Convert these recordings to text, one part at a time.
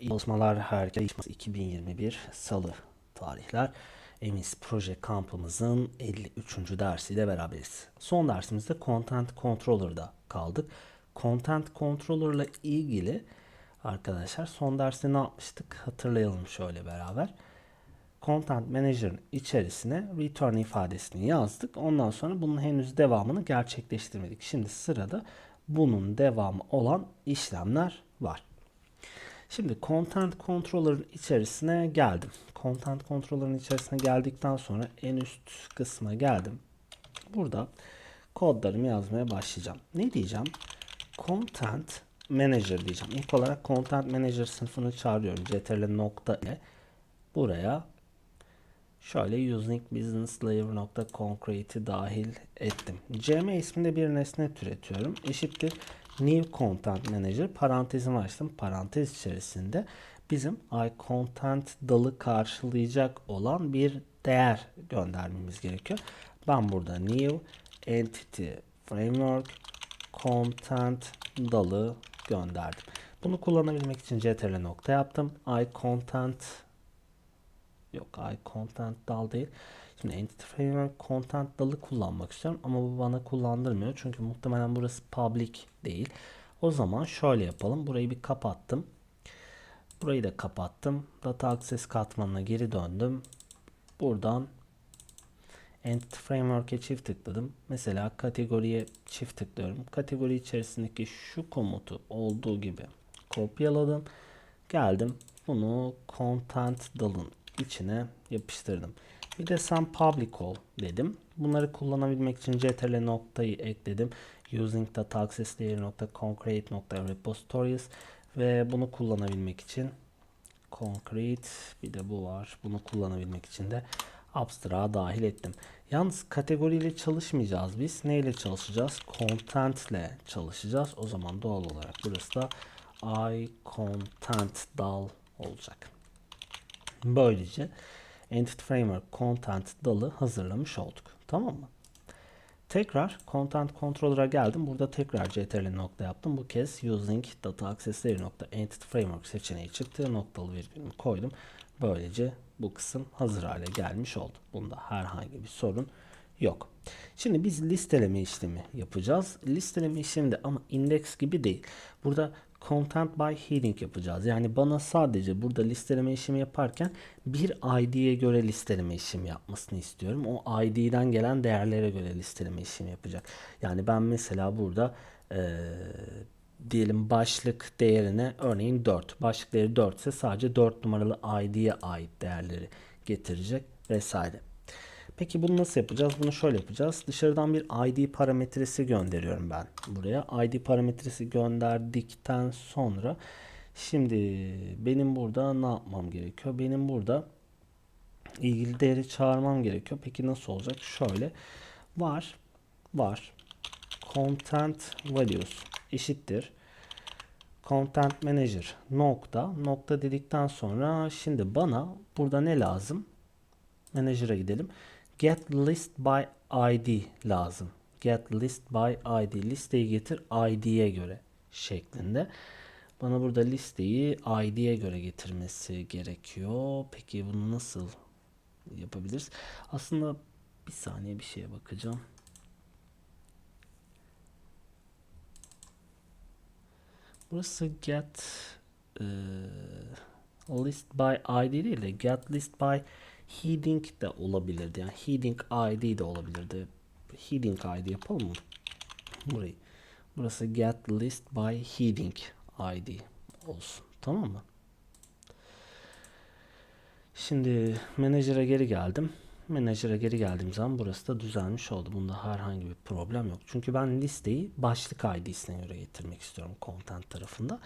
Çalışmalar herkese. 2021 Salı tarihler. Emis Proje Kampımızın 53. dersiyle beraberiz. Son dersimizde Content Controller'da kaldık. Content Controller ile ilgili arkadaşlar son derste ne yapmıştık? Hatırlayalım şöyle beraber. Content Manager'ın içerisine return ifadesini yazdık. Ondan sonra bunun henüz devamını gerçekleştirmedik. Şimdi sırada bunun devamı olan işlemler var. Şimdi Content Controller'ın içerisine geldim. Content Controller'ın içerisine geldikten sonra en üst kısma geldim. Burada kodlarımı yazmaya başlayacağım. Ne diyeceğim? Content Manager diyeceğim. İlk olarak Content Manager sınıfını çağırıyorum. ctrl nokta ile buraya şöyle using business layer nokta concrete'i dahil ettim. cm isminde bir nesne türetiyorum. Eşittir new content manager parantezimi açtım. Parantez içerisinde bizim iContent dalı karşılayacak olan bir değer göndermemiz gerekiyor. Ben burada new entity framework content dalı gönderdim. Bunu kullanabilmek için ctrl nokta yaptım. iContent yok iContent dal değil. Şimdi Entity Framework Content dalı kullanmak istiyorum ama bu bana kullandırmıyor. Çünkü muhtemelen burası public değil. O zaman şöyle yapalım. Burayı bir kapattım. Burayı da kapattım. Data Access katmanına geri döndüm. Buradan Entity Framework'e çift tıkladım. Mesela kategoriye çift tıklıyorum. Kategori içerisindeki şu komutu olduğu gibi kopyaladım. Geldim. Bunu content dalın içine yapıştırdım. Bir de sen public ol dedim. Bunları kullanabilmek için ctrl noktayı ekledim. Using data access layer nokta concrete nokta repositories ve bunu kullanabilmek için concrete bir de bu var. Bunu kullanabilmek için de abstract dahil ettim. Yalnız kategoriyle çalışmayacağız biz. Neyle çalışacağız? Content ile çalışacağız. O zaman doğal olarak burası da i content dal olacak. Böylece Entity Framework Content dalı hazırlamış olduk. Tamam mı? Tekrar Content Controller'a geldim. Burada tekrar ctrl nokta yaptım. Bu kez using data access layer nokta entity framework seçeneği çıktı. Noktalı virgülümü koydum. Böylece bu kısım hazır hale gelmiş oldu. Bunda herhangi bir sorun yok. Şimdi biz listeleme işlemi yapacağız. Listeleme işleminde ama index gibi değil. Burada content by heading yapacağız. Yani bana sadece burada listeleme işlemi yaparken bir ID'ye göre listeleme işlemi yapmasını istiyorum. O ID'den gelen değerlere göre listeleme işlemi yapacak. Yani ben mesela burada ee, diyelim başlık değerine örneğin 4. Başlık değeri 4 ise sadece 4 numaralı ID'ye ait değerleri getirecek vesaire. Peki bunu nasıl yapacağız? Bunu şöyle yapacağız. Dışarıdan bir ID parametresi gönderiyorum ben buraya. ID parametresi gönderdikten sonra şimdi benim burada ne yapmam gerekiyor? Benim burada ilgili değeri çağırmam gerekiyor. Peki nasıl olacak? Şöyle var var content values eşittir content manager nokta nokta dedikten sonra şimdi bana burada ne lazım? Manager'a gidelim get list by id lazım. Get list by id. Listeyi getir id'ye göre şeklinde. Bana burada listeyi id'ye göre getirmesi gerekiyor. Peki bunu nasıl yapabiliriz? Aslında bir saniye bir şeye bakacağım. Burası get e, list by id değil de get list by heading de olabilirdi. Yani heading id de olabilirdi. Heading id yapalım mı? Burayı. Burası get list by heading id olsun. Tamam mı? Şimdi menajer'e geri geldim. Menajer'e geri geldiğim zaman burası da düzelmiş oldu. Bunda herhangi bir problem yok. Çünkü ben listeyi başlık ID'sine göre getirmek istiyorum content tarafında.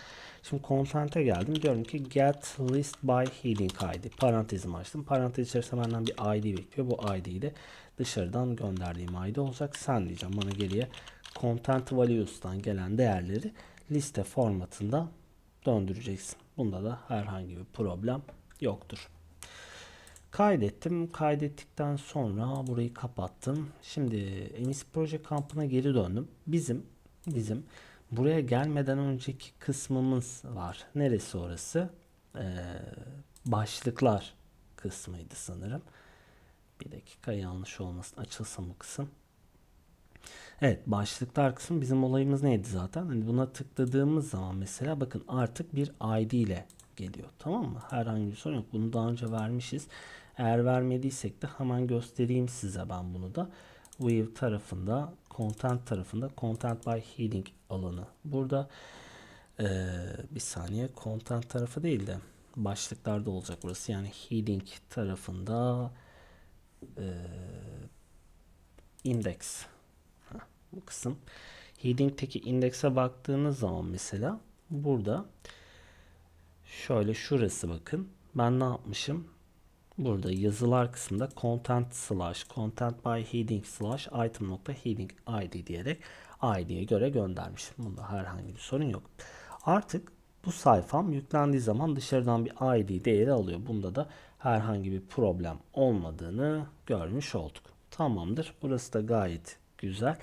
Şimdi content'e geldim. Diyorum ki get list by heading ID. Parantezimi açtım. Parantez içerisinde benden bir ID bekliyor. Bu ID'yi de dışarıdan gönderdiğim ID olacak. Sen diyeceğim bana geriye content values'tan gelen değerleri liste formatında döndüreceksin. Bunda da herhangi bir problem yoktur. Kaydettim. Kaydettikten sonra burayı kapattım. Şimdi Emis Proje kampına geri döndüm. Bizim bizim buraya gelmeden önceki kısmımız var. Neresi orası? e, başlıklar kısmıydı sanırım. Bir dakika yanlış olmasın. Açılsın bu kısım. Evet başlıklar kısmı bizim olayımız neydi zaten? Hani buna tıkladığımız zaman mesela bakın artık bir ID ile geliyor. Tamam mı? Herhangi bir sorun yok. Bunu daha önce vermişiz. Eğer vermediysek de hemen göstereyim size ben bunu da. View tarafında, Content tarafında Content by Heading alanı. Burada eee, bir saniye Content tarafı değil de başlıklarda olacak burası. Yani Heading tarafında eee index Heh, bu kısım. Heading'teki indekse baktığınız zaman mesela burada şöyle şurası bakın. Ben ne yapmışım? Burada yazılar kısmında content slash content by heading slash item nokta heading id diyerek id'ye göre göndermişim. Bunda herhangi bir sorun yok. Artık bu sayfam yüklendiği zaman dışarıdan bir id değeri alıyor. Bunda da herhangi bir problem olmadığını görmüş olduk. Tamamdır. Burası da gayet güzel.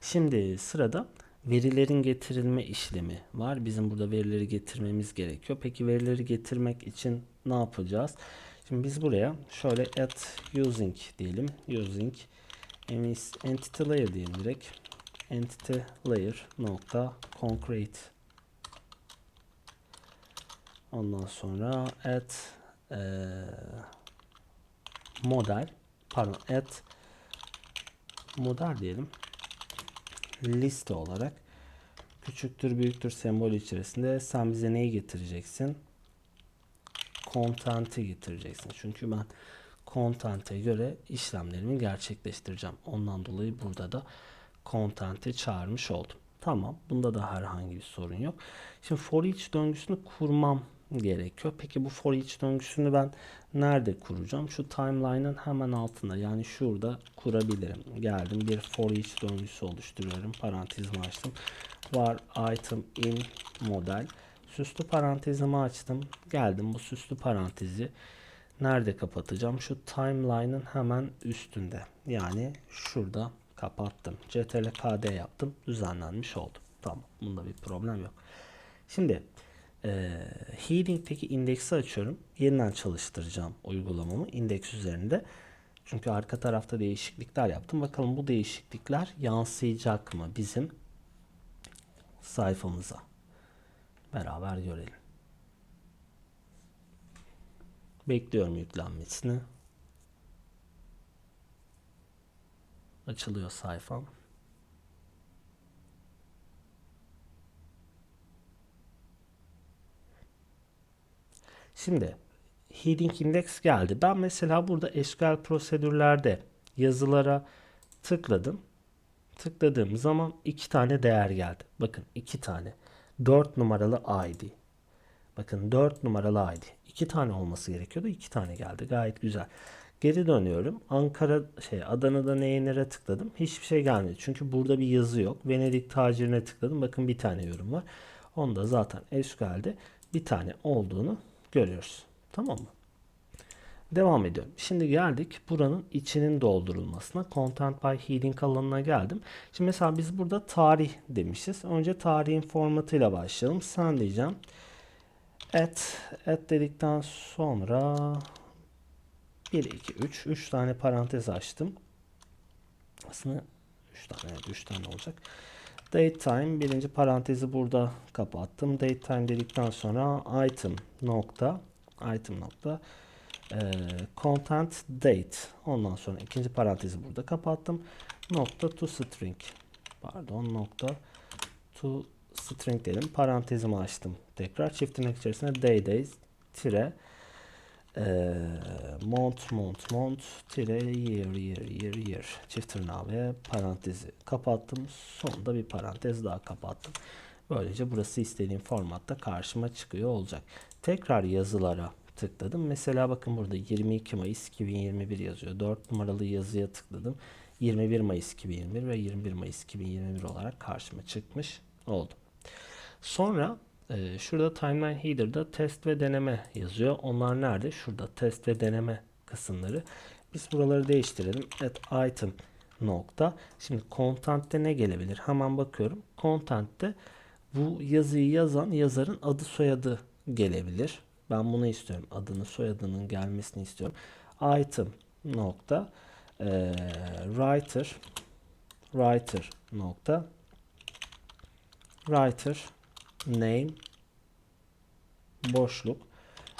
Şimdi sırada verilerin getirilme işlemi var. Bizim burada verileri getirmemiz gerekiyor. Peki verileri getirmek için ne yapacağız? Şimdi biz buraya şöyle add using diyelim. Using entity layer diyelim direkt. Entity layer nokta concrete Ondan sonra add eee, model pardon add model diyelim liste olarak küçüktür büyüktür sembol içerisinde sen bize neyi getireceksin? Content'i getireceksin. Çünkü ben content'e göre işlemlerimi gerçekleştireceğim. Ondan dolayı burada da content'i çağırmış oldum. Tamam. Bunda da herhangi bir sorun yok. Şimdi for each döngüsünü kurmam gerekiyor. Peki bu for each döngüsünü ben nerede kuracağım? Şu timeline'ın hemen altında yani şurada kurabilirim. Geldim bir for each döngüsü oluşturuyorum. Parantezimi açtım. Var item in model. Süslü parantezimi açtım. Geldim bu süslü parantezi nerede kapatacağım? Şu timeline'ın hemen üstünde. Yani şurada kapattım. CTRL KD yaptım. Düzenlenmiş oldu. Tamam. Bunda bir problem yok. Şimdi e, Heading'deki indeksi açıyorum. Yeniden çalıştıracağım uygulamamı indeks üzerinde. Çünkü arka tarafta değişiklikler yaptım. Bakalım bu değişiklikler yansıyacak mı bizim sayfamıza? Beraber görelim. Bekliyorum yüklenmesini. Açılıyor sayfam. Şimdi heading index geldi. Ben mesela burada SQL prosedürlerde yazılara tıkladım. Tıkladığım zaman iki tane değer geldi. Bakın iki tane. 4 numaralı ID. Bakın 4 numaralı ID. 2 tane olması gerekiyordu. 2 tane geldi. Gayet güzel. Geri dönüyorum. Ankara şey Adana'da neye nere tıkladım. Hiçbir şey gelmedi. Çünkü burada bir yazı yok. Venedik tacirine tıkladım. Bakın bir tane yorum var. Onda zaten SQL'de bir tane olduğunu görüyoruz. Tamam mı? Devam ediyorum. Şimdi geldik buranın içinin doldurulmasına. Content by heading alanına geldim. Şimdi mesela biz burada tarih demişiz. Önce tarihin formatıyla başlayalım. Sen diyeceğim. Et, et dedikten sonra 1, 2, 3. 3 tane parantez açtım. Aslında 3 tane, evet 3 tane olacak. Date time birinci parantezi burada kapattım. Date time dedikten sonra item nokta item nokta e, content date. Ondan sonra ikinci parantezi burada kapattım. Nokta to string. Pardon nokta to string dedim. Parantezimi açtım. Tekrar çift tırnak içerisinde day days tire mont mont mont tire year year year year çift tırnağı ve parantezi kapattım. Sonunda bir parantez daha kapattım. Böylece burası istediğim formatta karşıma çıkıyor olacak. Tekrar yazılara tıkladım. Mesela bakın burada 22 Mayıs 2021 yazıyor. 4 numaralı yazıya tıkladım. 21 Mayıs 2021 ve 21 Mayıs 2021 olarak karşıma çıkmış oldu. Sonra e, şurada timeline header'da test ve deneme yazıyor. Onlar nerede? Şurada test ve deneme kısımları. Biz buraları değiştirelim. At item nokta. Şimdi content'te ne gelebilir? Hemen bakıyorum. Content'te bu yazıyı yazan yazarın adı soyadı gelebilir. Ben bunu istiyorum. Adını soyadının gelmesini istiyorum. Item nokta eee, writer writer nokta writer name boşluk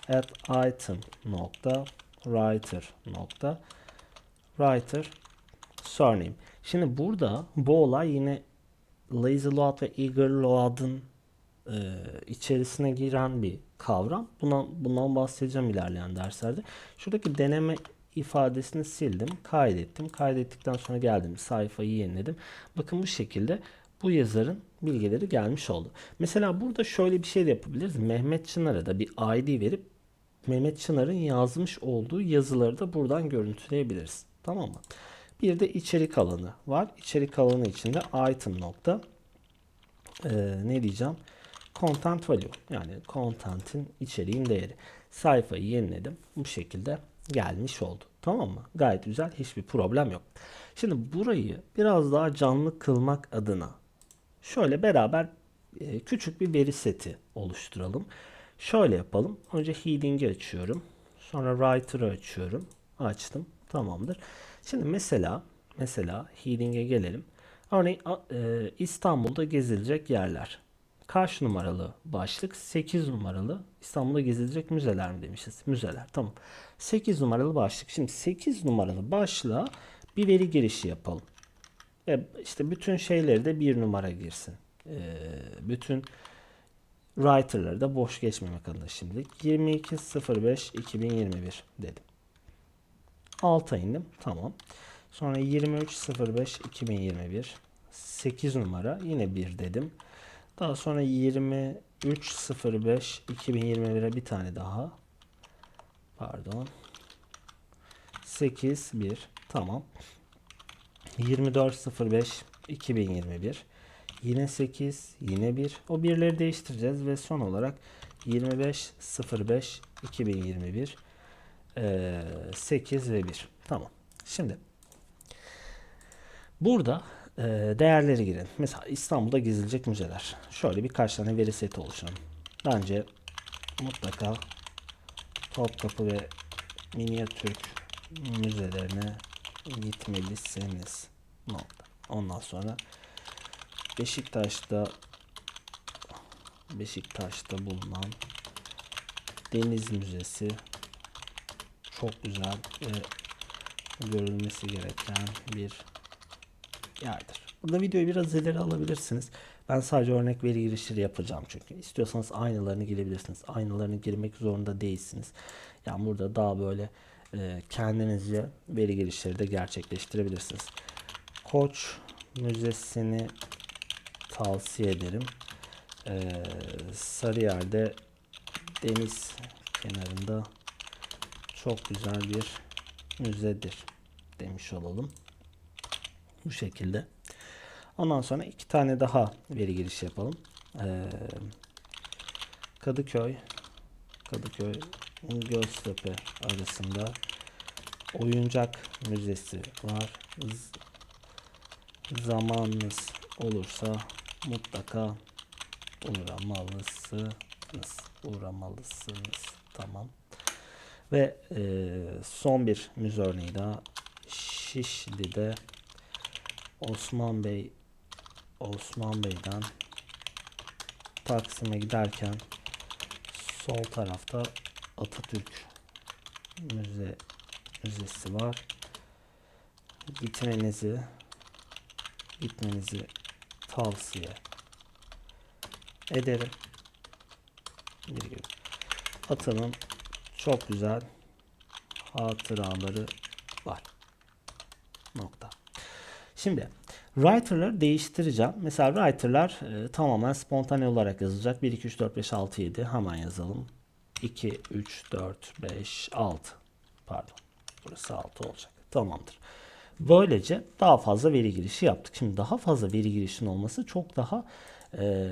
at item nokta writer nokta writer surname. Şimdi burada bu olay yine lazy load ve eager load'ın e, içerisine giren bir kavram. Buna, bundan bahsedeceğim ilerleyen derslerde. Şuradaki deneme ifadesini sildim, kaydettim. Kaydettikten sonra geldim sayfayı yeniledim. Bakın bu şekilde bu yazarın bilgileri gelmiş oldu. Mesela burada şöyle bir şey de yapabiliriz. Mehmet Çınar'a da bir ID verip Mehmet Çınar'ın yazmış olduğu yazıları da buradan görüntüleyebiliriz. Tamam mı? Bir de içerik alanı var. İçerik alanı içinde item nokta e, ne diyeceğim? Content value yani content'in içeriğin değeri. Sayfayı yeniledim. Bu şekilde gelmiş oldu. Tamam mı? Gayet güzel. Hiçbir problem yok. Şimdi burayı biraz daha canlı kılmak adına şöyle beraber e, küçük bir veri seti oluşturalım. Şöyle yapalım. Önce heading'i açıyorum. Sonra writer'ı açıyorum. Açtım. Tamamdır. Şimdi mesela mesela heading'e gelelim. Örneğin e, İstanbul'da gezilecek yerler. Kaç numaralı başlık? 8 numaralı. İstanbul'da gezilecek müzeler mi demişiz? Müzeler. Tamam. 8 numaralı başlık. Şimdi 8 numaralı başlığa bir veri girişi yapalım. E, işte bütün şeyleri de bir numara girsin. E, bütün writer'ları da boş geçmemek adına şimdilik 22.05.2021 dedim. Alta indim. Tamam. Sonra 23.05.2021 8 numara yine 1 dedim. Daha sonra 23.05.2021'e bir tane daha. Pardon. 8 1 tamam. 24.05.2021 Yine 8, yine 1. O birleri değiştireceğiz ve son olarak 25.05.2021 eee 8 ve 1. Tamam. Şimdi burada değerleri girin. Mesela İstanbul'da gezilecek müzeler. Şöyle birkaç tane veri seti oluşturalım. Bence mutlaka Topkapı ve Minyatürk müzelerine gitmelisiniz. Ondan sonra Beşiktaş'ta Beşiktaş'ta bulunan Deniz Müzesi çok güzel ve görülmesi gereken bir yerdir. Burada videoyu biraz ileri alabilirsiniz. Ben sadece örnek veri girişleri yapacağım çünkü. İstiyorsanız aynalarını girebilirsiniz. Aynalarını girmek zorunda değilsiniz. Yani burada daha böyle kendinizce veri girişleri de gerçekleştirebilirsiniz. Koç Müzesi'ni tavsiye ederim. Ee, Sarıyer'de deniz kenarında çok güzel bir müzedir demiş olalım. Bu şekilde. Ondan sonra iki tane daha veri girişi yapalım. Ee, Kadıköy Kadıköy Göztepe arasında oyuncak müzesi var. Z- zamanınız olursa mutlaka uğramalısınız. Uğramalısınız. Tamam. Ve e, son bir müze örneği daha. Şişli'de Osman Bey Osman Bey'den Taksim'e giderken sol tarafta Atatürk Müze Müzesi var. Gitmenizi gitmenizi tavsiye ederim. Atanın çok güzel hatıraları var. Nokta. Şimdi writer'ları değiştireceğim. Mesela writer'lar e, tamamen spontane olarak yazılacak. 1, 2, 3, 4, 5, 6, 7 hemen yazalım. 2, 3, 4, 5, 6. Pardon. Burası 6 olacak. Tamamdır. Böylece daha fazla veri girişi yaptık. Şimdi daha fazla veri girişinin olması çok daha e,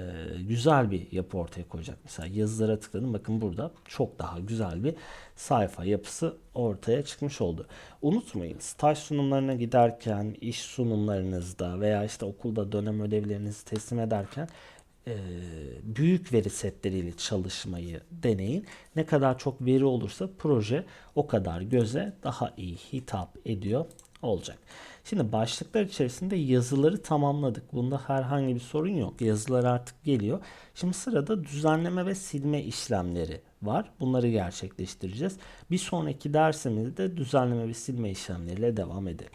güzel bir yapı ortaya koyacak. Mesela yazılara tıkladım. Bakın burada çok daha güzel bir sayfa yapısı ortaya çıkmış oldu. Unutmayın staj sunumlarına giderken, iş sunumlarınızda veya işte okulda dönem ödevlerinizi teslim ederken e, büyük veri setleriyle çalışmayı deneyin. Ne kadar çok veri olursa proje o kadar göze daha iyi hitap ediyor olacak. Şimdi başlıklar içerisinde yazıları tamamladık. Bunda herhangi bir sorun yok. Yazılar artık geliyor. Şimdi sırada düzenleme ve silme işlemleri var. Bunları gerçekleştireceğiz. Bir sonraki dersimizde düzenleme ve silme işlemleriyle devam edelim.